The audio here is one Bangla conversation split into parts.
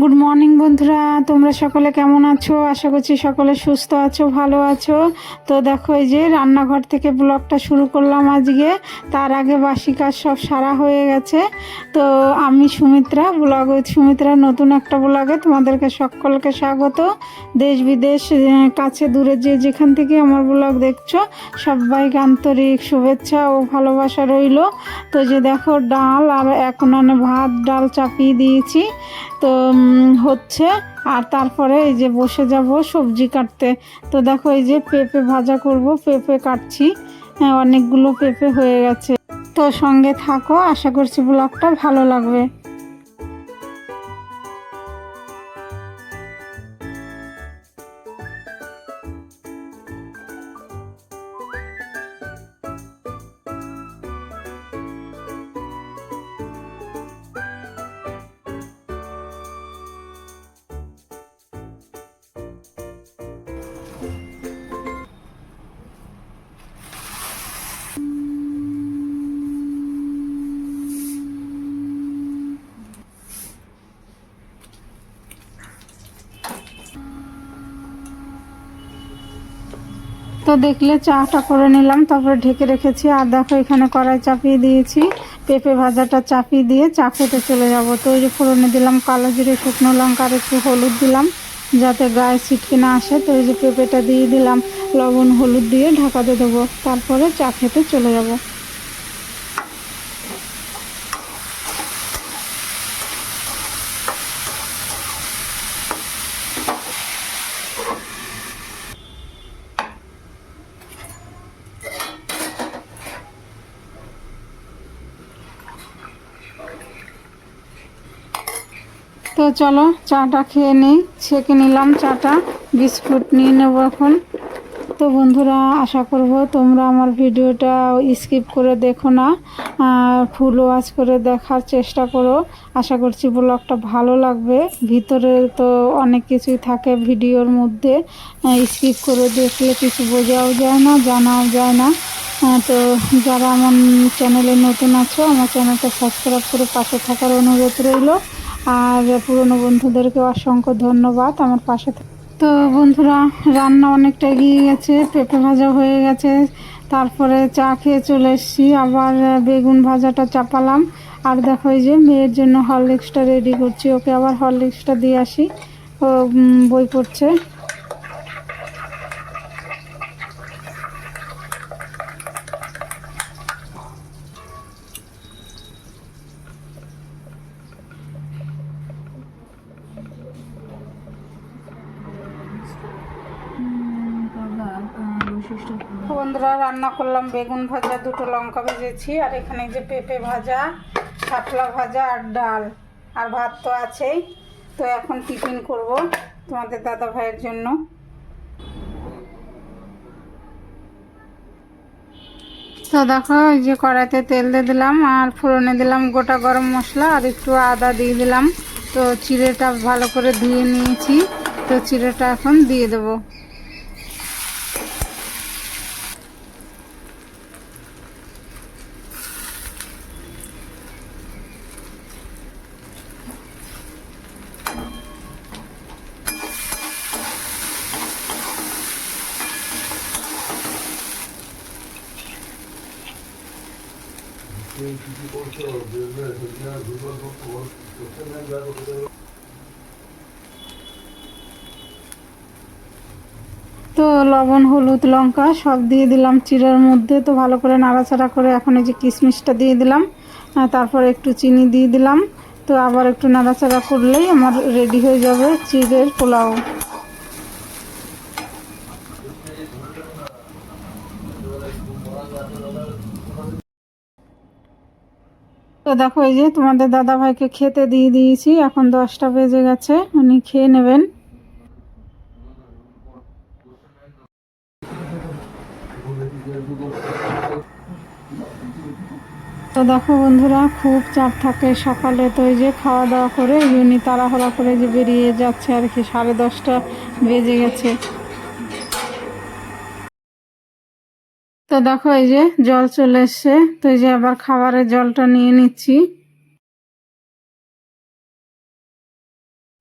গুড মর্নিং বন্ধুরা। তোমরা সকলে কেমন আছো? আশা করছি সকলে সুস্থ আছো, ভালো আছো। তো দেখো, এই যে রান্নাঘর থেকে ব্লগটা শুরু করলাম আজকে। তার আগে বাসি কাজ সব সারা হয়ে গেছে। তো আমি সুমিত্রা, ব্লগ সুমিত্রা, নতুন একটা ব্লগে তোমাদেরকে সকলকে স্বাগত। দেশ বিদেশ কাছে দূরে যে যেখান থেকে আমার ব্লগ দেখছ, সবাইকে আন্তরিক শুভেচ্ছা ও ভালোবাসা রইল। তো যে দেখো, ডাল আর এখন মানে ভাত, ডাল চাপিয়ে দিয়েছি। তো হচ্ছে। আর তারপরে এই যে বসে যাব সবজি কাটতে। তো দেখো এই যে পেঁপে ভাজা করব পেঁপে কাটছি। হ্যাঁ, অনেকগুলো পেঁপে হয়ে গেছে। তো সঙ্গে থাকো আশা করছি ব্লগটা ভালো লাগবে। তো দেখলে চাটা করে নিলাম, তারপরে ঢেকে রেখেছি। আর দেখো এখানে কড়াই চাপিয়ে দিয়েছি। পেঁপে ভাজাটা চাপিয়ে দিয়ে চা খেতে চলে যাব। তো ওই যে ফোড়নে দিলাম কালো জিরে, শুকনো লঙ্কা আর একটু হলুদ দিলাম, যাতে গায়ে ছিটকে না আসে। তো ওই যে পেঁপেটা দিয়ে দিলাম, লবণ হলুদ দিয়ে ঢাকাতে দেবো। তারপরে চা খেতে চলে যাব। চলো, চাটা খেয়ে নিই। ছেঁকে নিলাম চাটা, বিস্কুট নিয়ে নেব এখন। তো বন্ধুরা, আশা করব তোমরা আমার ভিডিওটা স্কিপ করে দেখো না ফুল ওয়াচ করে দেখার চেষ্টা করো। আশা করছি ব্লগটা ভালো লাগবে। ভিতরে তো অনেক কিছুই থাকে ভিডিওর মধ্যে। স্কিপ করে দেখলে কিছু বোঝাও যায় না, জানাও যায় না। তো যারা আমার চ্যানেলে নতুন আছো, আমার চ্যানেলটা সাবস্ক্রাইব করে পাশে থাকার অনুরোধ রইল। আর পুরনো বন্ধুদেরকে অসংখ্য ধন্যবাদ আমার পাশে তো বন্ধুরা, রান্না অনেকটা এগিয়ে গেছে, পেঁপে ভাজা হয়ে গেছে। তারপরে চা খেয়ে চলে এসেছি, আবার বেগুন ভাজাটা চাপালাম। আর দেখো যে মেয়ের জন্য হরলিক্সটা রেডি করছি, ওকে আবার হরলিক্সটা দিয়ে আসি। ও বই পড়ছে। বন্ধুরা রান্না করলাম বেগুন ভাজা, দুটো লঙ্কা ভেজেছি, আর এখানে যে পেঁপে ভাজা, শাপলা ভাজা আর ডাল, আর ভাত তো আছেই। তো এখন টিফিন করব তোমাদের দাদা ভাইয়ের জন্য। তো দেখো ওই যে কড়াইতে তেল দিয়ে দিলাম, আর ফোড়নে দিলাম গোটা গরম মশলা, আর একটু আদা দিয়ে দিলাম। তো চিড়েটা ভালো করে ধুয়ে নিয়েছি, তো চিড়েটা এখন দিয়ে দেবো। তো লবণ, হলুদ, লঙ্কা সব দিয়ে দিলাম চিড়ের মধ্যে। তো ভালো করে নাড়াচাড়া করে এখন এই যে কিশমিশটা দিয়ে দিলাম। তারপর একটু চিনি দিয়ে দিলাম। তো আবার একটু নাড়াচাড়া করলেই আমার রেডি হয়ে যাবে চিড়ের পোলাও। তো দেখো এই যে তোমাদের দাদা ভাইকে খেতে দিয়ে দিয়েছি, এখন দশটা বেজে গেছে, উনি খেয়ে নেবেন। তো দেখো বন্ধুরা, খুব চাপ থাকে সকালে, তো ওই যে খাওয়া দাওয়া করে উনি তাড়াহুড়া করে যে বেরিয়ে যাচ্ছে আর কি, সাড়ে দশটা বেজে গেছে। তো দেখো এই যে জল চলে এসছে। তো এই যে আবার খাবারের জলটা নিয়ে নিচ্ছি।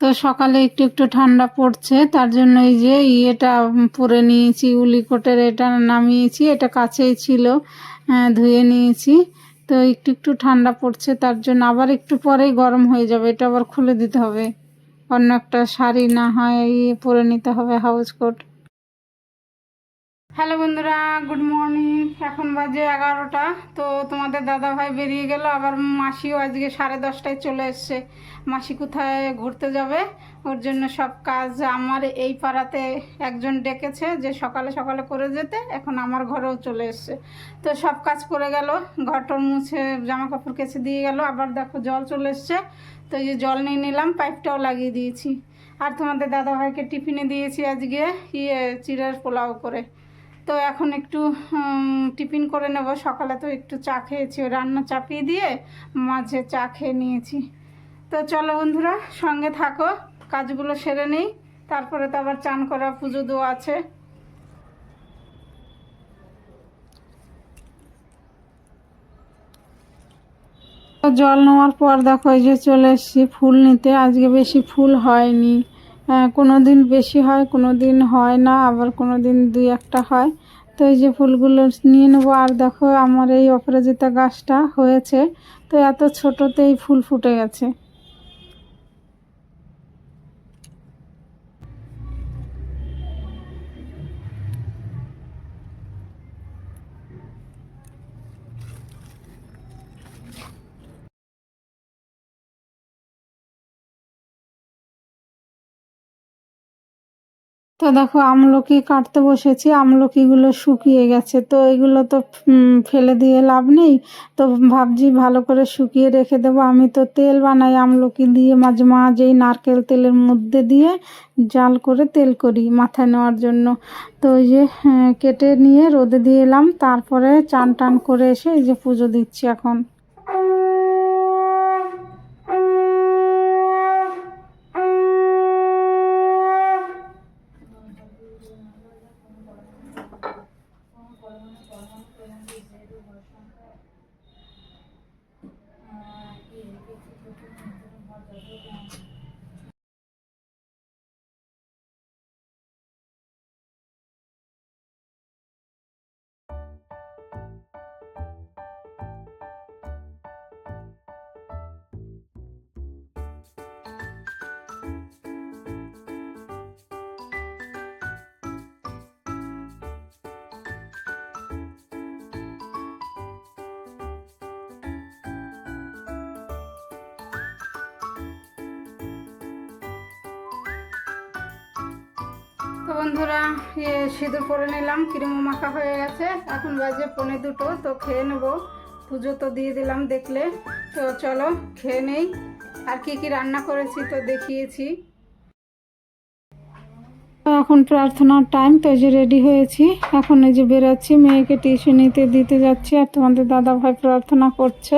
তো সকালে একটু একটু ঠান্ডা পড়ছে, তার জন্য এই যে ইয়েটা পরে নিয়েছি, উলিকোটের এটা নামিয়েছি, এটা কাছেই ছিল ধুয়ে নিয়েছি। তো একটু একটু ঠান্ডা পড়ছে, তার জন্য আবার একটু পরেই গরম হয়ে যাবে, এটা আবার খুলে দিতে হবে। অন্য একটা শাড়ি না হয় ইয়ে পরে নিতে হবে হাউস কোট। হ্যালো বন্ধুরা, গুড মর্নিং। এখন বাজে এগারোটা। তো তোমাদের দাদা ভাই বেরিয়ে গেল, আবার মাসিও আজকে সাড়ে দশটায় চলে এসছে। মাসি কোথায় ঘুরতে যাবে? ওর জন্য সব কাজ আমার। এই পাড়াতে একজন ডেকেছে যে সকালে সকালে করে যেতে, এখন আমার ঘরেও চলে এসছে। তো সব কাজ করে গেল ঘরটর মুছে জামা কাপড় কেচে দিয়ে গেল, আবার দেখো জল চলে এসছে। তো এই যে জল নিয়ে নিলাম, পাইপটাও লাগিয়ে দিয়েছি। আর তোমাদের দাদা ভাইকে টিফিনে দিয়েছি আজকে ইয়ে চিড়ের পোলাও করে। তো এখন একটু টিফিন করে নেব। সকালে তো একটু চা খেয়েছি রান্না চাপিয়ে দিয়ে মাঝে চা খেয়ে নিয়েছি। তো চলো বন্ধুরা, সঙ্গে থাকো, কাজগুলো সেরে নিই। তারপরে তো আবার চান করা, পুজো দেওয়া আছে। জল নেওয়ার পর দেখো এই যে চলে এসেছি ফুল নিতে। আজকে বেশি ফুল হয়নি। কোনো দিন বেশি হয় কোনো দিন হয় না, আবার কোনো দিন দুই একটা হয়। তো এই যে ফুলগুলো নিয়ে নেব, আর দেখো আমার এই অপরাজিতা গাছটা হয়েছে। তো এত ছোটোতেই ফুল ফুটে গেছে। তো দেখো আমলকি কাটতে বসেছি আমলকিগুলো শুকিয়ে গেছে। তো এগুলো তো ফেলে দিয়ে লাভ নেই। তো ভাবছি ভালো করে শুকিয়ে রেখে দেবো। আমি তো তেল বানাই আমলকি দিয়ে মাঝে মাঝেই নারকেল তেলের মধ্যে দিয়ে জাল করে তেল করি মাথায় নেওয়ার জন্য। তো ওই যে আহ, কেটে নিয়ে রোদে দিয়ে এলাম। তারপরে চান টান করে এসে এই যে পুজো দিচ্ছি এখন। বন্ধুরা ইয়ে সিঁদুর পরে নিলাম ক্রিম মাখা হয়ে গেছে। এখন বাজে পনে দুটো, তো খেয়ে নেব। পুজো তো দিয়ে দিলাম দেখলে। তো চলো, খেয়ে নেই। আর কি কি রান্না করেছি তো দেখিয়েছি। এখন প্রার্থনার টাইম তো যে রেডি হয়েছি। এখন এই যে বেরোচ্ছি, মেয়েকে টিউশনিতে দিতে যাচ্ছি, আর তোমাদের দাদা ভাই প্রার্থনা করছে।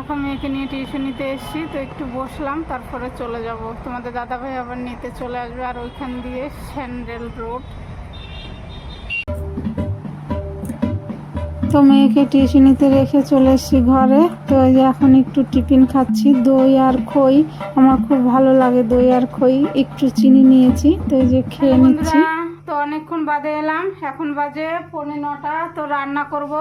দেখো মেয়েকে নিয়ে টিউশনিতে এসেছি তো একটু বসলাম তারপরে চলে যাব। তোমাদের দাদা ভাই আবার নিতে চলে আসবে আর ওইখান দিয়ে স্যান্ডেল রোড তো মেয়েকে টিউশনিতে রেখে চলে এসেছি ঘরে। তো এই যে এখন একটু টিফিন খাচ্ছি দই আর খই। আমার খুব ভালো লাগে দই আর খই একটু চিনি নিয়েছি তো এই যে খেয়ে নিচ্ছি। তো অনেকক্ষণ বাদে এলাম এখন বাজে পৌনে নটা তো রান্না করব।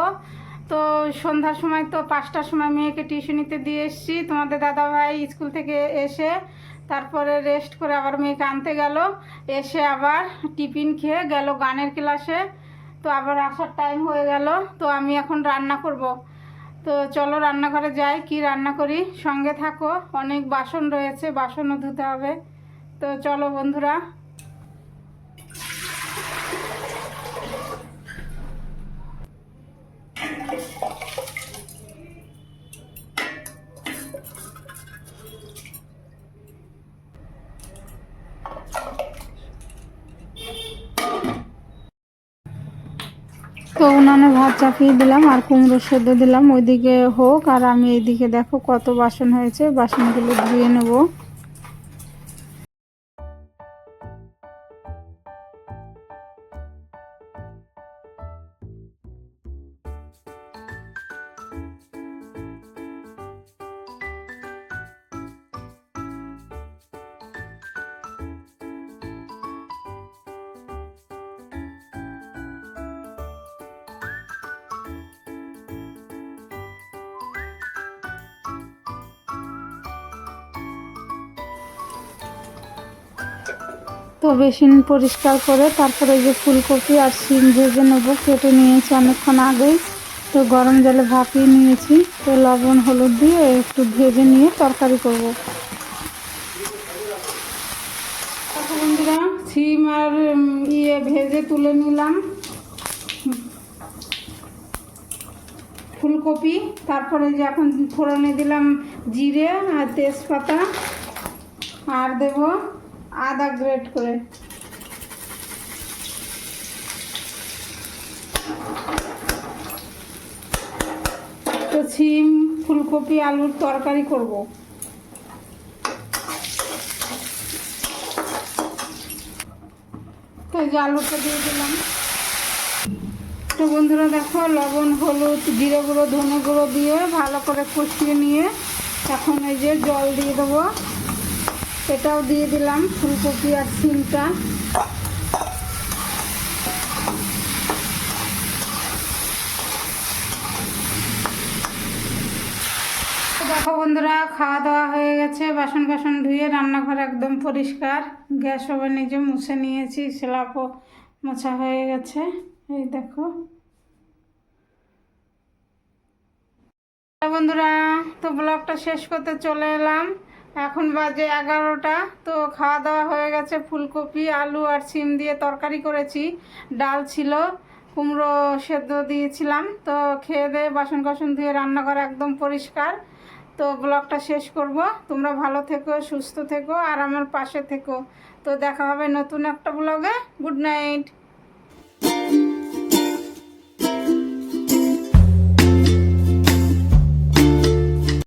তো সন্ধ্যার সময় তো পাঁচটার সময় মেয়েকে টিউশনিতে দিয়ে এসেছি। তোমাদের দাদা ভাই স্কুল থেকে এসে তারপরে রেস্ট করে আবার মেয়েকে আনতে গেল। এসে আবার টিফিন খেয়ে গেল গানের ক্লাসে তো আবার আসার টাইম হয়ে গেল। তো আমি এখন রান্না করব। তো চলো রান্নাঘরে যাই, কি রান্না করি? সঙ্গে থাকো, অনেক বাসন রয়েছে, বাসনও ধুতে হবে। তো চলো বন্ধুরা তো উনানে ভাত চাপিয়ে দিলাম আর কুমড়ো সেদ্ধ দিলাম। ওইদিকে হোক আর আমি এইদিকে দেখো কত বাসন হয়েছে। বাসনগুলো ধুয়ে নেব। তো বেসিন পরিষ্কার করে তারপরে যে ফুলকপি আর শিম ভেজে নেব, কেটে নিয়েছি অনেকক্ষণ আগেই। তো গরম জলে ভাপিয়ে নিয়েছি, তো লবণ, হলুদ দিয়ে একটু ভেজে নিয়ে তরকারি করব। বন্ধুরা, শিম আর ইয়ে ভেজে তুলে নিলাম। ফুলকপি, তারপরে যে এখন ফোড়নে দিলাম জিরে আর তেজপাতা। আর দেব আদা গ্রেট করে। তো সিম ফুলকপি, আলুর তরকারি করব। তো যে আলুটা দিয়ে দিলাম। তো বন্ধুরা দেখো, লবণ, হলুদ, জিরে গুঁড়ো, ধনে গুঁড়ো দিয়ে ভালো করে কষিয়ে নিয়ে এখন এই যে জল দিয়ে দেবো। এটাও দিয়ে দিলাম, ফুলকপি আর সিমটা। দেখো বন্ধুরা খাওয়া দাওয়া হয়ে গেছে বাসন বাসন ধুয়ে রান্নাঘর একদম পরিষ্কার। গ্যাস ওভেন নিজে মুছে নিয়েছি স্ল্যাপও মোছা হয়ে গেছে, এই দেখো। বন্ধুরা, তো ব্লগটা শেষ করতে চলে এলাম। এখন বাজে এগারোটা, তো খাওয়া দাওয়া হয়ে গেছে, ফুলকপি, আলু আর সিম দিয়ে তরকারি করেছি। ডাল ছিল, কুমড়ো সেদ্ধ দিয়েছিলাম, তো খেয়ে দিয়ে বাসন কাসন ধুয়ে রান্নাঘর একদম পরিষ্কার। তো ব্লগটা শেষ করব। তোমরা ভালো থেকো, সুস্থ থেকো, আর আমার পাশে থেকো। তো দেখা হবে নতুন একটা ব্লগে। Good night.